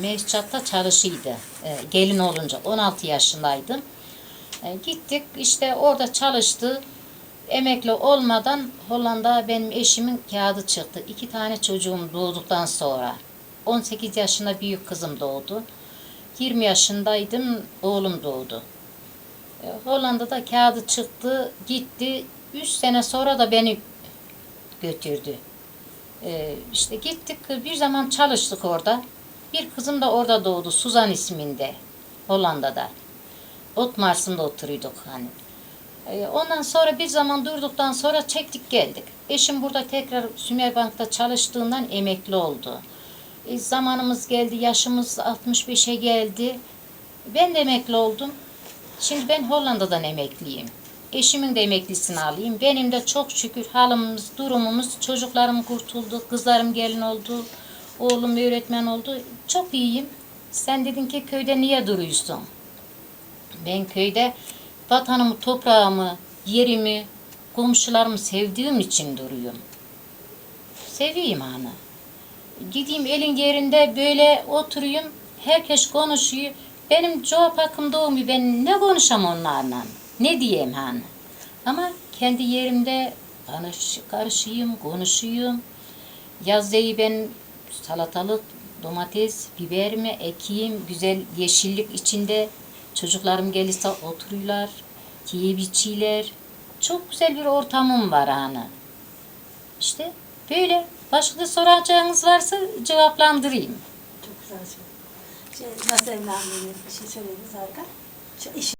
Mevcut'ta çalışıydı. E, gelin olunca 16 yaşındaydım. E, gittik işte orada çalıştı. Emekli olmadan Hollanda benim eşimin kağıdı çıktı. İki tane çocuğum doğduktan sonra. 18 yaşında büyük kızım doğdu. 20 yaşındaydım oğlum doğdu. E, Hollanda'da kağıdı çıktı gitti. 3 sene sonra da beni götürdü. Ee, işte gittik bir zaman çalıştık orada. Bir kızım da orada doğdu Suzan isminde Hollanda'da. Otmars'ında oturuyorduk hani. Ee, ondan sonra bir zaman durduktan sonra çektik geldik. Eşim burada tekrar Sümerbank'ta çalıştığından emekli oldu. E, zamanımız geldi, yaşımız 65'e geldi. Ben de emekli oldum. Şimdi ben Hollanda'dan emekliyim. Eşimin de emeklisini alayım. Benim de çok şükür halımız, durumumuz, çocuklarım kurtuldu, kızlarım gelin oldu, oğlum öğretmen oldu. Çok iyiyim. Sen dedin ki köyde niye duruyorsun? Ben köyde vatanımı, toprağımı, yerimi, komşularımı sevdiğim için duruyorum. Seveyim ana. Gideyim elin yerinde böyle oturayım. Herkes konuşuyor. Benim cevap hakkım doğmuyor. Ben ne konuşam onlarla? Ne diyeyim hani? Ama kendi yerimde karış, karışayım, konuşayım. Yazdeyi ben salatalık, domates, biber mi ekeyim. Güzel yeşillik içinde. Çocuklarım gelirse oturuyorlar. Yiyip içiyorlar. Çok güzel bir ortamım var hani. İşte böyle. Başka da soracağınız varsa cevaplandırayım. Çok güzel şey. Şey, nasıl evlendiğiniz bir şey söylediniz harika. İş